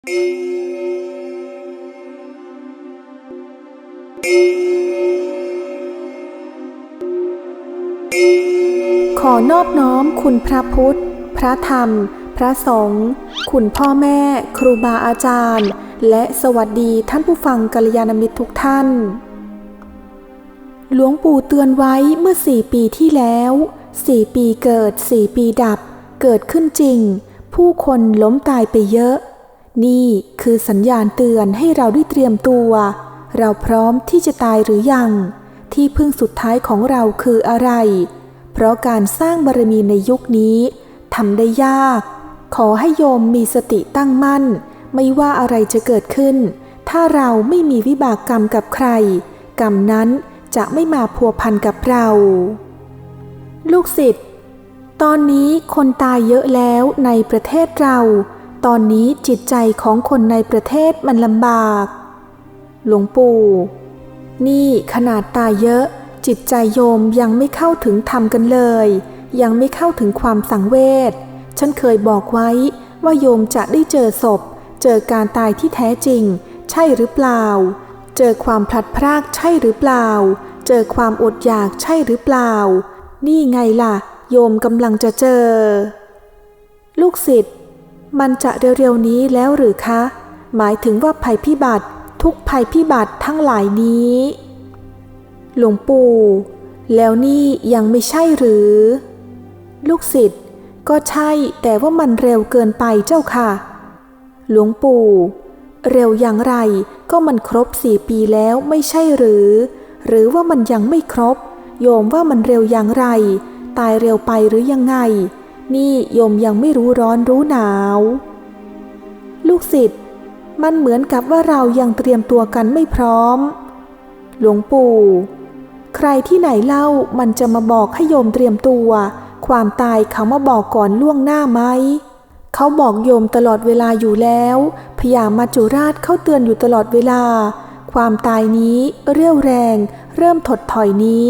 ขอนอบน้อมคุณพระพุทธ พระธรรม พระสงฆ์คุณพ่อแม่ ครูบาอาจารย์ และสวัสดีท่านผู้ฟังกัลยาณมิตรทุกท่าน หลวงปู่เตือนไว้เมื่อสี่ปีที่แล้วสี่ปีเกิดสี่ปีดับ เกิดขึ้นจริง ผู้คนล้มตายไปเยอะ นี่คือสัญญาณเตือนให้เราได้เตรียมตัว เราพร้อมที่จะตายหรือยัง ที่พึ่งสุดท้ายของเราคืออะไร เพราะการสร้างบารมีในยุคนี้ทำได้ยาก ขอให้โยมมีสติตั้งมั่น ไม่ว่าอะไรจะเกิดขึ้น ถ้าเราไม่มีวิบากกรรมกับใคร กรรมนั้นจะไม่มาพัวพันกับเรา ลูกศิษย์ ตอนนี้คนตายเยอะแล้วในประเทศเรา ตอนนี้จิตใจของคนในประเทศมันลำบาก หลวงปู่ นี่ขนาดตายเยอะ จิตใจโยมยังไม่เข้าถึงธรรมกันเลย ยังไม่เข้าถึงความสังเวช ฉันเคยบอกไว้ว่าโยมจะได้เจอศพ เจอการตายที่แท้จริง ใช่หรือเปล่า เจอความพลัดพรากใช่หรือเปล่า เจอความอดอยากใช่หรือเปล่า นี่ไงล่ะ โยมกำลังจะเจอ ลูกศิษย์ มันจะเร็วๆนี้แล้วหรือคะ หมายถึงว่าภัยพิบัติทุกภัยพิบัติทั้งหลายนี้ หลวงปู่ แล้วนี่ยังไม่ใช่หรือ ลูกศิษย์ก็ใช่แต่ว่ามันเร็วเกินไปเจ้าค่ะ หลวงปู่ เร็วอย่างไรก็มันครบสี่ปีแล้วไม่ใช่หรือ หรือว่ามันยังไม่ครบ โยมว่ามันเร็วอย่างไร ตายเร็วไปหรือยังไง นี่โยมยังไม่รู้ร้อนรู้หนาว ลูกศิษย์มันเหมือนกับว่าเรายังเตรียมตัวกันไม่พร้อม หลวงปู่ ใครที่ไหนเล่ามันจะมาบอกให้โยมเตรียมตัว ความตายเขามาบอกก่อนล่วงหน้าไหมเขาบอกโยมตลอดเวลาอยู่แล้วพยามาจุราชเขาเตือนอยู่ตลอดเวลา ความตายนี้เรี่ยวแรง เริ่มถดถอยนี้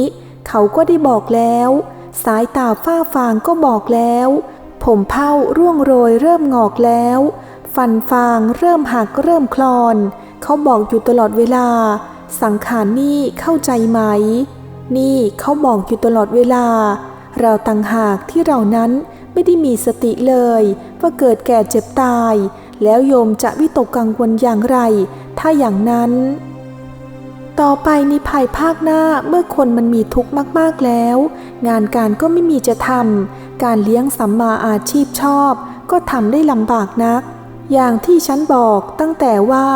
เขาก็ได้บอกแล้ว สายตาฝ้าฟางก็บอกแล้ว ผมเผาร่วงโรยเริ่มงอกแล้ว ฟันฟางเริ่มหักเริ่มคลอน เขาบอกอยู่ตลอดเวลา สังขารนี่เข้าใจไหม นี่เขาบอกอยู่ตลอดเวลา เราต่างหากที่เรานั้นไม่ได้มีสติเลยว่าเกิดแก่เจ็บตาย แล้วโยมจะวิตกกังวลอย่างไร ถ้าอย่างนั้น ต่อไปในภายภาคหน้าเมื่อคนมันมีทุกข์มากๆแล้ว งานการก็ไม่มีจะทำการเลี้ยงสัมมาอาชีพชอบ ก็ทำได้ลำบากนัก อย่างที่ฉันบอกตั้งแต่ว่า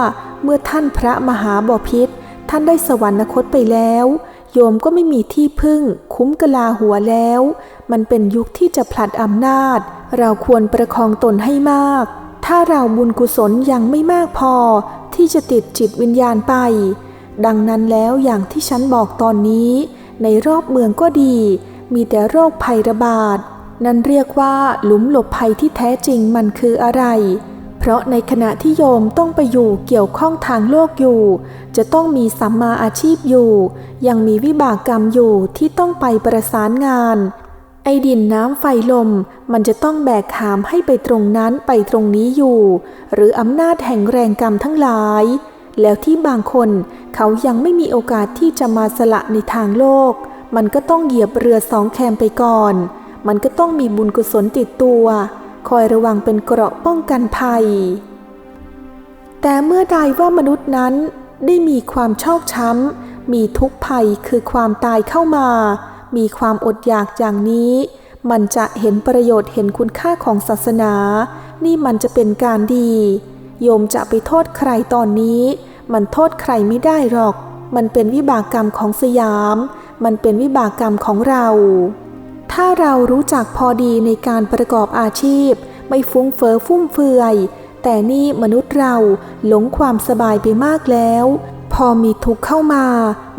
เมื่อท่านพระมหาบพิษท่านได้สวรรคตไปแล้ว โยมก็ไม่มีที่พึ่ง คุ้มกะลาหัวแล้ว มันเป็นยุคที่จะผลัดอำนาจ เราควรประคองตนให้มาก ถ้าเราบุญกุศลยังไม่มากพอ ที่จะติดจิตวิญญาณไป ดังนั้นแล้วอย่างที่ฉันบอกตอนนี้ ในรอบเมืองก็ดี มีแต่โรคภัยระบาด นั่นเรียกว่าหลุมหลบภัยที่แท้จริงมันคืออะไร เพราะในขณะที่โยมต้องไปอยู่เกี่ยวข้องทางโลกอยู่ จะต้องมีสัมมาอาชีพอยู่ ยังมีวิบากกรรมอยู่ที่ต้องไปประสานงาน ไอดินน้ำไฟลม มันจะต้องแบกหามให้ไปตรงนั้นไปตรงนี้อยู่ หรืออำนาจแห่งแรงกรรมทั้งหลาย แล้วที่บางคนเขายังไม่มีโอกาสที่จะมาสละในทางโลก มันก็ต้องเหยียบเรือสองแคมไปก่อน มันก็ต้องมีบุญกุศลติดตัว คอยระวังเป็นเกราะป้องกันภัย แต่เมื่อใดว่ามนุษย์นั้นได้มีความชอกช้ำ มีทุกข์ภัยคือความตายเข้ามา มีความอดอยากอย่างนี้ มันจะเห็นประโยชน์เห็นคุณค่าของศาสนา นี่มันจะเป็นการดี โยมจะไปโทษใครตอนนี้ มันโทษใครไม่ได้หรอก มันเป็นวิบากกรรมของสยาม มันเป็นวิบากกรรมของเรา ถ้าเรารู้จักพอดีในการประกอบอาชีพ ไม่ฟุ้งเฟอ้อฟุ่มเฟือย แต่นี่มนุษย์เราหลงความสบายไปมากแล้ว พอมีทุกข์เข้ามา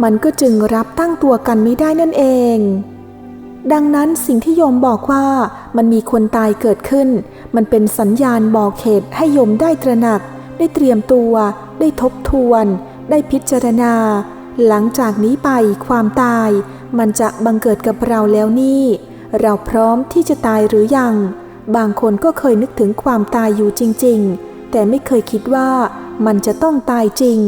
มันก็จึงรับตั้งตัวกันไม่ได้นั่นเอง ดังนั้นสิ่งที่โยมบอกว่ามันมีคนตายเกิดขึ้น มันเป็นสัญญาณบอกเหตุให้โยมได้ตระหนัก ได้เตรียมตัว ได้ทบทวน ได้พิจารณา หลังจากนี้ไปความตาย มันจะบังเกิดกับเราแล้วนี่ เราพร้อมที่จะตายหรือยัง บางคนก็เคยนึกถึงความตายอยู่จริง ๆ แต่ไม่เคยคิดว่ามันจะต้องตายจริง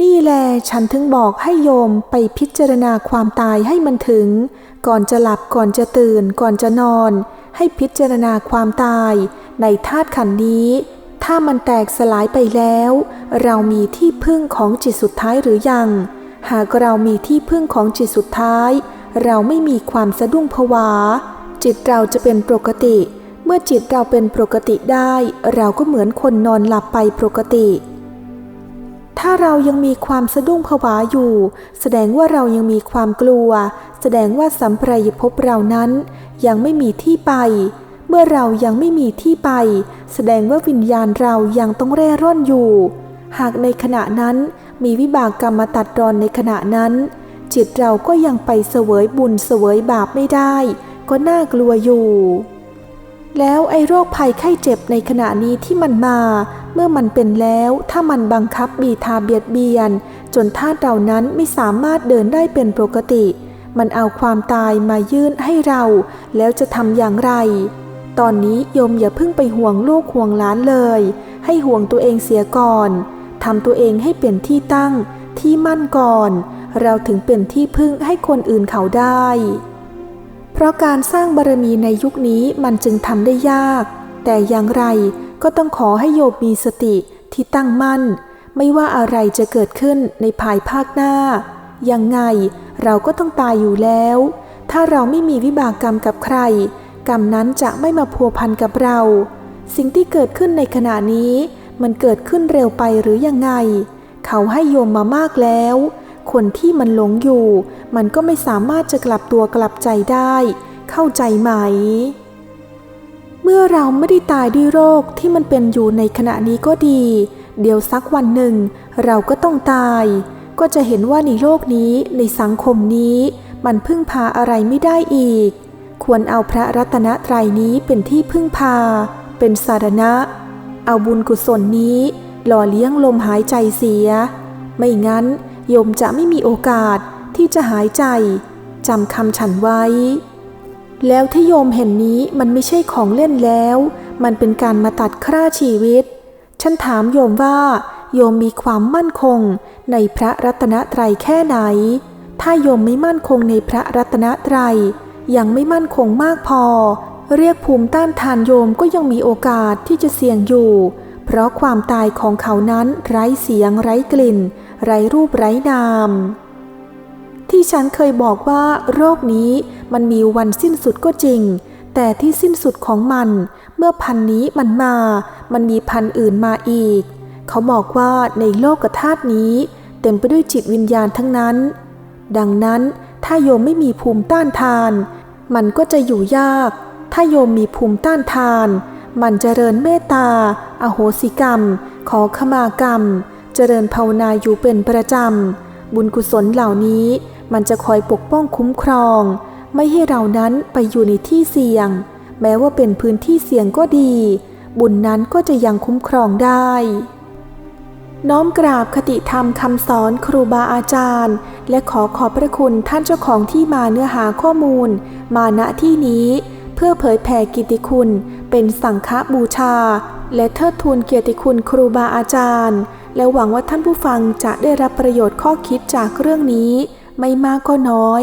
นี่แหละฉันถึงบอกให้โยมไปพิจารณาความตายให้มันถึง ก่อนจะหลับก่อนจะตื่น ก่อนจะนอน ให้พิจารณาความตาย ในธาตุขันธ์นี้ ถ้ามันแตกสลายไปแล้ว เรามีที่พึ่งของจิตสุดท้ายหรือยัง หากเรามีที่พึ่งของจิตสุดท้าย เราไม่มีความสะดุ้งผวา จิตเราจะเป็นปกติ เมื่อจิตเราเป็นปกติได้ เราก็เหมือนคนนอนหลับไปปกติ ถ้าเรายังมีความสะดุ้งผวาอยู่ แสดงว่าเรายังมีความกลัว แสดงว่าสัมปรายภพเรานั้น ยังไม่มีที่ไป เมื่อเรายังไม่มีที่ไป แสดงว่าวิญญาณเรายังต้องเร่ร่อนอยู่ หากในขณะนั้นมีวิบากกรรมมาตัดรอนในขณะนั้น จิตเราก็ยังไปเสวยบุญเสวยบาปไม่ได้ ก็น่ากลัวอยู่ แล้วไอ้โรคภัยไข้เจ็บในขณะนี้ที่มันมา เมื่อมันเป็นแล้วถ้ามันบังคับบีทาเบียดเบียน จนธาตุเรานั้นไม่สามารถเดินได้เป็นปกติ มันเอาความตายมายื่นให้เรา แล้วจะทำอย่างไร ตอนนี้โยมอย่าเพิ่งไปห่วงลูกห่วงหลานเลย ให้ห่วงตัวเองเสียก่อนทำตัวเองให้เป็นที่ตั้ง ที่มั่นก่อน เราถึงเป็นที่พึ่งให้คนอื่นเขาได้ เพราะการสร้างบารมีในยุคนี้มันจึงทำได้ยาก แต่อย่างไร ก็ต้องขอให้โยมมีสติที่ตั้งมั่น ไม่ว่าอะไรจะเกิดขึ้นในภายภาคหน้า ยังไงเราก็ต้องตายอยู่แล้ว ถ้าเราไม่มีวิบากกรรมกับใคร กรรมนั้นจะไม่มาพัวพันกับเรา สิ่งที่เกิดขึ้นในขณะนี้มันเกิดขึ้นเร็วไปหรือยังไง เขาให้โยมมามากแล้ว คนที่มันหลงอยู่ มันก็ไม่สามารถจะกลับตัวกลับใจได้ เข้าใจไหม เมื่อเราไม่ได้ตายด้วยโรคที่มันเป็นอยู่ในขณะนี้ก็ดี เดี๋ยวสักวันหนึ่ง เราก็ต้องตาย ก็จะเห็นว่าในโลกนี้ในสังคมนี้ มันพึ่งพาอะไรไม่ได้อีก ควรเอาพระรัตนตรัยนี้เป็นที่พึ่งพา เป็นสารณะ เอาบุญกุศลนี้ หล่อเลี้ยงลมหายใจเสีย ไม่งั้นโยมจะไม่มีโอกาสที่จะหายใจจำคำฉันไว้ แล้วที่โยมเห็นนี้มันไม่ใช่ของเล่นแล้ว มันเป็นการมาตัดค่าชีวิต ฉันถามโยมว่า โยมมีความมั่นคงในพระรัตนตรัยแค่ไหน ถ้าโยมไม่มั่นคงในพระรัตนตรัยยังไม่มั่นคงมากพอ เรียกภูมิต้านทานโยมก็ยังมีโอกาสที่จะเสี่ยงอยู่ เพราะความตายของเขานั้นไร้เสียงไร้กลิ่น ไร้รูปไร้นาม ที่ฉันเคยบอกว่าโรคนี้ มันมีวันสิ้นสุดก็จริง แต่ที่สิ้นสุดของมัน เมื่อพันนี้มันมา มันมีพันอื่นมาอีก เขาบอกว่าในโลกธาตุนี้ เต็มไปด้วยจิตวิญญาณทั้งนั้น ดังนั้นถ้าโยมไม่มีภูมิต้านทาน มันก็จะอยู่ยาก ถ้าโยมมีภูมิต้านทาน มันเจริญเมตตา อโหสิกรรม ขอขมากรรมเจริญภาวนาอยู่เป็นประจำบุญกุศลเหล่านี้มันจะคอยปกป้องคุ้มครอง ไม่ให้เรานั้นไปอยู่ในที่เสี่ยง แม้ว่าเป็นพื้นที่เสี่ยงก็ดี บุญนั้นก็จะยังคุ้มครองได้ น้อมกราบคติธรรมคำสอนครูบาอาจารย์ และขอขอบพระคุณท่านเจ้าของที่มาเนื้อหาข้อมูล มาณที่นี้เพื่อเผยแผ่กิติคุณ เป็นสังฆบูชา และเทิดทูนเกียรติคุณครูบาอาจารย์ และหวังว่าท่านผู้ฟังจะได้รับประโยชน์ข้อคิดจากเรื่องนี้ ไม่มากก็น้อย